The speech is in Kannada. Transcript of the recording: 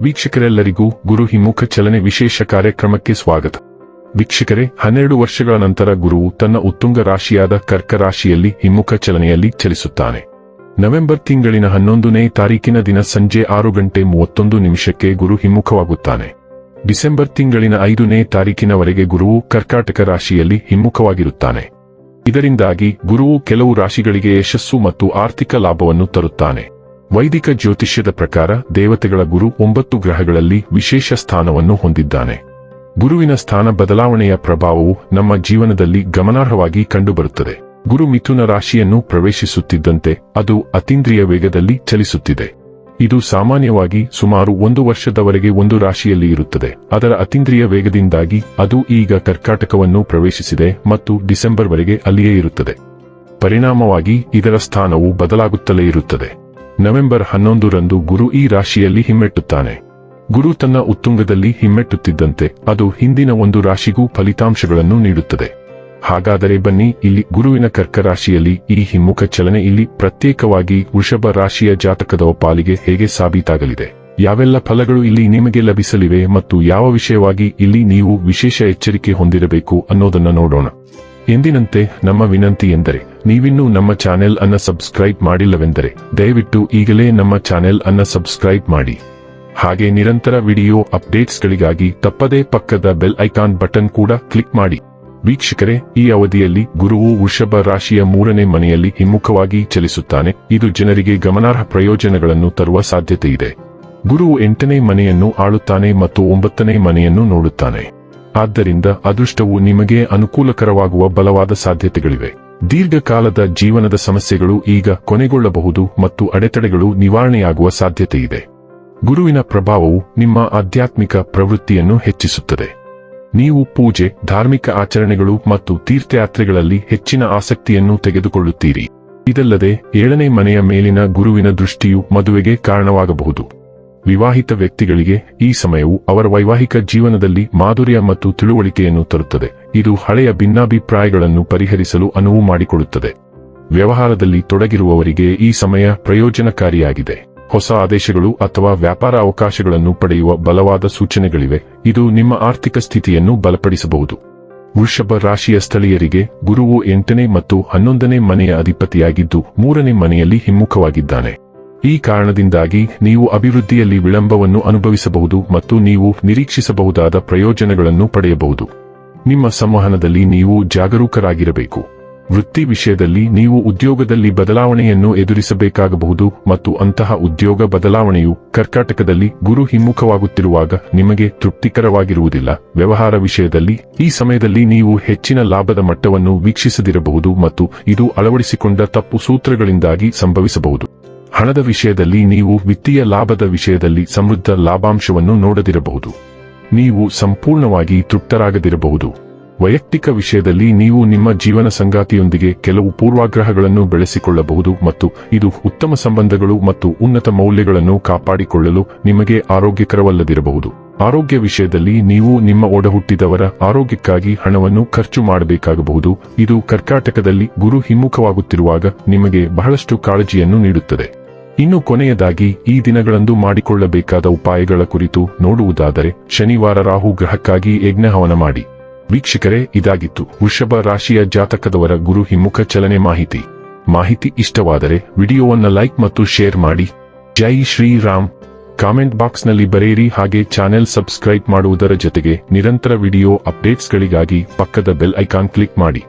ವೀಕ್ಷಕರೆಲ್ಲರಿಗೂ ಗುರು ಹಿಮ್ಮುಖ ಚಲನೆ ವಿಶೇಷ ಕಾರ್ಯಕ್ರಮಕ್ಕೆ ಸ್ವಾಗತ. ವೀಕ್ಷಕರೇ, ಹನ್ನೆರಡು ವರ್ಷಗಳ ನಂತರ ಗುರುವು ತನ್ನ ಉತ್ತುಂಗ ರಾಶಿಯಾದ ಕರ್ಕ ರಾಶಿಯಲ್ಲಿ ಹಿಮ್ಮುಖ ಚಲನೆಯಲ್ಲಿ ಚಲಿಸುತ್ತಾನೆ. ನವೆಂಬರ್ ತಿಂಗಳಿನ ಹನ್ನೊಂದನೇ ತಾರೀಕಿನ ದಿನ ಸಂಜೆ ಆರು ಗಂಟೆ ಮೂವತ್ತೊಂದು ನಿಮಿಷಕ್ಕೆ ಗುರು ಹಿಮ್ಮುಖವಾಗುತ್ತಾನೆ ಡಿಸೆಂಬರ್ ತಿಂಗಳಿನ ಐದನೇ ತಾರೀಕಿನವರೆಗೆ ಗುರುವು ಕರ್ಕಾಟಕ ರಾಶಿಯಲ್ಲಿ ಹಿಮ್ಮುಖವಾಗಿರುತ್ತಾನೆ ಇದರಿಂದಾಗಿ ಗುರುವು ಕೆಲವು ರಾಶಿಗಳಿಗೆ ಯಶಸ್ಸು ಮತ್ತು ಆರ್ಥಿಕ ಲಾಭವನ್ನು ತರುತ್ತಾನೆ. ವೈದಿಕ ಜ್ಯೋತಿಷ್ಯದ ಪ್ರಕಾರ ದೇವತೆಗಳ ಗುರು ಒಂಬತ್ತು ಗ್ರಹಗಳಲ್ಲಿ ವಿಶೇಷ ಸ್ಥಾನವನ್ನು ಹೊಂದಿದ್ದಾನೆ. ಗುರುವಿನ ಸ್ಥಾನ ಬದಲಾವಣೆಯ ಪ್ರಭಾವವು ನಮ್ಮ ಜೀವನದಲ್ಲಿ ಗಮನಾರ್ಹವಾಗಿ ಕಂಡುಬರುತ್ತದೆ. ಗುರು ಮಿಥುನ ರಾಶಿಯನ್ನು ಪ್ರವೇಶಿಸುತ್ತಿದ್ದಂತೆ ಅದು ಅತೀಂದ್ರಿಯ ವೇಗದಲ್ಲಿ ಚಲಿಸುತ್ತಿದೆ. ಇದು ಸಾಮಾನ್ಯವಾಗಿ ಸುಮಾರು ಒಂದು ವರ್ಷದವರೆಗೆ ಒಂದು ರಾಶಿಯಲ್ಲಿ ಇರುತ್ತದೆ. ಅದರ ಅತೀಂದ್ರಿಯ ವೇಗದಿಂದಾಗಿ ಅದು ಈಗ ಕರ್ಕಾಟಕವನ್ನು ಪ್ರವೇಶಿಸಿದೆ ಮತ್ತು ಡಿಸೆಂಬರ್ವರೆಗೆ ಅಲ್ಲಿಯೇ ಇರುತ್ತದೆ. ಪರಿಣಾಮವಾಗಿ ಇದರ ಸ್ಥಾನವು ಬದಲಾಗುತ್ತಲೇ ಇರುತ್ತದೆ. ನವೆಂಬರ್ ಹನ್ನೊಂದರಂದು ಗುರು ಈ ರಾಶಿಯಲ್ಲಿ ಹಿಮ್ಮೆಟ್ಟುತ್ತಾನೆ. ಗುರು ತನ್ನ ಉತ್ತುಂಗದಲ್ಲಿ ಹಿಮ್ಮೆಟ್ಟುತ್ತಿದ್ದಂತೆ ಅದು ಹಿಂದಿನ ಒಂದು ರಾಶಿಗೂ ಫಲಿತಾಂಶಗಳನ್ನು ನೀಡುತ್ತದೆ. ಹಾಗಾದರೆ ಬನ್ನಿ, ಇಲ್ಲಿ ಗುರುವಿನ ಕರ್ಕ ರಾಶಿಯಲ್ಲಿ ಈ ಹಿಮ್ಮುಖ ಚಲನೆ ಇಲ್ಲಿ ಪ್ರತ್ಯೇಕವಾಗಿ ವೃಷಭ ರಾಶಿಯ ಜಾತಕದ ಪಾಲಿಗೆ ಹೇಗೆ ಸಾಬೀತಾಗಲಿದೆ? ಯಾವೆಲ್ಲ ಫಲಗಳು ಇಲ್ಲಿ ನಿಮಗೆ ಲಭಿಸಲಿವೆ ಮತ್ತು ಯಾವ ವಿಷಯವಾಗಿ ಇಲ್ಲಿ ನೀವು ವಿಶೇಷ ಎಚ್ಚರಿಕೆ ಹೊಂದಿರಬೇಕು ಅನ್ನೋದನ್ನ ನೋಡೋಣ. ಎಂದಿನಂತೆ ನಮ್ಮ ವಿನಂತಿ ಎಂದರೆ, ನೀವಿನ್ನೂ ನಮ್ಮ ಚಾನೆಲ್ ಅನ್ನ ಸಬ್ಸ್ಕ್ರೈಬ್ ಮಾಡಿಲ್ಲವೆಂದರೆ, ದಯವಿಟ್ಟು ಈಗಲೇ ನಮ್ಮ ಚಾನೆಲ್ ಅನ್ನ ಸಬ್ಸ್ಕ್ರೈಬ್ ಮಾಡಿ. ಹಾಗೆ ನಿರಂತರ ವಿಡಿಯೋ ಅಪ್ಡೇಟ್ಸ್ಗಳಿಗಾಗಿ ತಪ್ಪದೇ ಪಕ್ಕದ ಬೆಲ್ ಐಕಾನ್ ಬಟನ್ ಕೂಡ ಕ್ಲಿಕ್ ಮಾಡಿ. ವೀಕ್ಷಕರೇ, ಈ ಅವಧಿಯಲ್ಲಿ ಗುರುವು ವೃಷಭ ರಾಶಿಯ ಮೂರನೇ ಮನೆಯಲ್ಲಿ ಹಿಮ್ಮುಖವಾಗಿ ಚಲಿಸುತ್ತಾನೆ. ಇದು ಜನರಿಗೆ ಗಮನಾರ್ಹ ಪ್ರಯೋಜನಗಳನ್ನು ತರುವ ಸಾಧ್ಯತೆ ಇದೆ ಗುರುವು ಎಂಟನೇ ಮನೆಯನ್ನು ಆಳುತ್ತಾನೆ ಮತ್ತು ಒಂಬತ್ತನೇ ಮನೆಯನ್ನು ನೋಡುತ್ತಾನೆ. ಆದ್ದರಿಂದ ಅದೃಷ್ಟವು ನಿಮಗೆ ಅನುಕೂಲಕರವಾಗುವ ಬಲವಾದ ಸಾಧ್ಯತೆಗಳಿವೆ. ದೀರ್ಘಕಾಲದ ಜೀವನದ ಸಮಸ್ಯೆಗಳು ಈಗ ಕೊನೆಗೊಳ್ಳಬಹುದು ಮತ್ತು ಅಡೆತಡೆಗಳು ನಿವಾರಣೆಯಾಗುವ ಸಾಧ್ಯತೆಯಿದೆ. ಗುರುವಿನ ಪ್ರಭಾವವು ನಿಮ್ಮ ಆಧ್ಯಾತ್ಮಿಕ ಪ್ರವೃತ್ತಿಯನ್ನು ಹೆಚ್ಚಿಸುತ್ತದೆ. ನೀವು ಪೂಜೆ, ಧಾರ್ಮಿಕ ಆಚರಣೆಗಳು ಮತ್ತು ತೀರ್ಥಯಾತ್ರೆಗಳಲ್ಲಿ ಹೆಚ್ಚಿನ ಆಸಕ್ತಿಯನ್ನು ತೆಗೆದುಕೊಳ್ಳುತ್ತೀರಿ. ಇದಲ್ಲದೆ, ಏಳನೇ ಮನೆಯ ಮೇಲಿನ ಗುರುವಿನ ದೃಷ್ಟಿಯು ಮದುವೆಗೆ ಕಾರಣವಾಗಬಹುದು. ವಿವಾಹಿತ ವ್ಯಕ್ತಿಗಳಿಗೆ ಈ ಸಮಯವು ಅವರ ವೈವಾಹಿಕ ಜೀವನದಲ್ಲಿ ಮಾಧುರ್ಯ ಮತ್ತು ತಿಳುವಳಿಕೆಯನ್ನು ತರುತ್ತದೆ. ಇದು ಹಳೆಯ ಭಿನ್ನಾಭಿಪ್ರಾಯಗಳನ್ನು ಪರಿಹರಿಸಲು ಅನುವು ಮಾಡಿಕೊಡುತ್ತದೆ. ವ್ಯವಹಾರದಲ್ಲಿ ತೊಡಗಿರುವವರಿಗೆ ಈ ಸಮಯ ಪ್ರಯೋಜನಕಾರಿಯಾಗಿದೆ. ಹೊಸ ಆದೇಶಗಳು ಅಥವಾ ವ್ಯಾಪಾರ ಅವಕಾಶಗಳನ್ನು ಪಡೆಯುವ ಬಲವಾದ ಸೂಚನೆಗಳಿವೆ. ಇದು ನಿಮ್ಮ ಆರ್ಥಿಕ ಸ್ಥಿತಿಯನ್ನು ಬಲಪಡಿಸಬಹುದು. ವೃಷಭ ರಾಶಿಯ ಸ್ಥಳೀಯರಿಗೆ ಗುರುವು ಎಂಟನೇ ಮತ್ತು ಹನ್ನೊಂದನೇ ಮನೆಯ ಅಧಿಪತಿಯಾಗಿದ್ದು, ಮೂರನೇ ಮನೆಯಲ್ಲಿ ಹಿಮ್ಮುಖವಾಗಿದ್ದಾನೆ. ಈ ಕಾರಣದಿಂದಾಗಿ ನೀವು ಅಭಿವೃದ್ಧಿಯಲ್ಲಿ ವಿಳಂಬವನ್ನು ಅನುಭವಿಸಬಹುದು ಮತ್ತು ನೀವು ನಿರೀಕ್ಷಿಸಬಹುದಾದ ಪ್ರಯೋಜನಗಳನ್ನು ಪಡೆಯಬಹುದು. ನಿಮ್ಮ ಸಂವಹನದಲ್ಲಿ ನೀವು ಜಾಗರೂಕರಾಗಿರಬೇಕು. ವೃತ್ತಿ ವಿಷಯದಲ್ಲಿ ನೀವು ಉದ್ಯೋಗದಲ್ಲಿ ಬದಲಾವಣೆಯನ್ನು ಎದುರಿಸಬೇಕಾಗಬಹುದು ಮತ್ತು ಅಂತಹ ಉದ್ಯೋಗ ಬದಲಾವಣೆಯು ಕರ್ಕಾಟಕದಲ್ಲಿ ಗುರು ಹಿಮ್ಮುಖವಾಗುತ್ತಿರುವಾಗ ನಿಮಗೆ ತೃಪ್ತಿಕರವಾಗಿರುವುದಿಲ್ಲ. ವ್ಯವಹಾರ ವಿಷಯದಲ್ಲಿ ಈ ಸಮಯದಲ್ಲಿ ನೀವು ಹೆಚ್ಚಿನ ಲಾಭದ ಮಟ್ಟವನ್ನು ವೀಕ್ಷಿಸದಿರಬಹುದು ಮತ್ತು ಇದು ಅಳವಡಿಸಿಕೊಂಡ ತಪ್ಪು ಸೂತ್ರಗಳಿಂದಾಗಿ ಸಂಭವಿಸಬಹುದು. ಹಣದ ವಿಷಯದಲ್ಲಿ ನೀವು ವಿತ್ತೀಯ ಲಾಭದ ವಿಷಯದಲ್ಲಿ ಸಮೃದ್ಧ ಲಾಭಾಂಶವನ್ನು ನೋಡದಿರಬಹುದು. ನೀವು ಸಂಪೂರ್ಣವಾಗಿ ತೃಪ್ತರಾಗದಿರಬಹುದು. ವೈಯಕ್ತಿಕ ವಿಷಯದಲ್ಲಿ ನೀವು ನಿಮ್ಮ ಜೀವನ ಸಂಗಾತಿಯೊಂದಿಗೆ ಕೆಲವು ಪೂರ್ವಾಗ್ರಹಗಳನ್ನು ಬೆಳೆಸಿಕೊಳ್ಳಬಹುದು ಮತ್ತು ಇದು ಉತ್ತಮ ಸಂಬಂಧಗಳು ಮತ್ತು ಉನ್ನತ ಮೌಲ್ಯಗಳನ್ನು ಕಾಪಾಡಿಕೊಳ್ಳಲು ನಿಮಗೆ ಆರೋಗ್ಯಕರವಲ್ಲದಿರಬಹುದು. ಆರೋಗ್ಯ ವಿಷಯದಲ್ಲಿ ನೀವು ನಿಮ್ಮ ಒಡಹುಟ್ಟಿದವರ ಆರೋಗ್ಯಕ್ಕಾಗಿ ಹಣವನ್ನು ಖರ್ಚು ಮಾಡಬೇಕಾಗಬಹುದು. ಇದು ಕರ್ಕಾಟಕದಲ್ಲಿ ಗುರು ಹಿಮ್ಮುಖವಾಗುತ್ತಿರುವಾಗ ನಿಮಗೆ ಬಹಳಷ್ಟು ಕಾಳಜಿಯನ್ನು ನೀಡುತ್ತದೆ. ಇನ್ನು ಕೊನೆಯದಾಗಿ ಈ ದಿನಗಳಂದು ಮಾಡಿಕೊಳ್ಳಬೇಕಾದ ಉಪಾಯಗಳ ಕುರಿತು ನೋಡುವುದಾದರೆ ಶನಿವಾರ ರಾಹು ಗ್ರಹಕ್ಕಾಗಿ ಯಜ್ಞಹವನ ಮಾಡಿ. ವೀಕ್ಷಕರೇ, ಇದಾಗಿತ್ತು. ವೃಷಭ ರಾಶಿಯ ಜಾತಕದವರ ಗುರು ಹಿಮ್ಮುಖ ಚಲನೆ ಮಾಹಿತಿ. ಮಾಹಿತಿ ಇಷ್ಟವಾದರೆ ವಿಡಿಯೋವನ್ನ ಲೈಕ್ ಮತ್ತು ಶೇರ್ ಮಾಡಿ. ಜೈ ಶ್ರೀರಾಮ್. ಕಾಮೆಂಟ್ ಬಾಕ್ಸ್ನಲ್ಲಿ ಬರೆಯಿರಿ. ಹಾಗೆ ಚಾನೆಲ್ ಸಬ್ಸ್ಕ್ರೈಬ್ ಮಾಡುವುದರ ಜೊತೆಗೆ ನಿರಂತರ ವಿಡಿಯೋ ಅಪ್ಡೇಟ್ಸ್ಗಳಿಗಾಗಿ ಪಕ್ಕದ ಬೆಲ್ ಐಕಾನ್ ಕ್ಲಿಕ್ ಮಾಡಿ.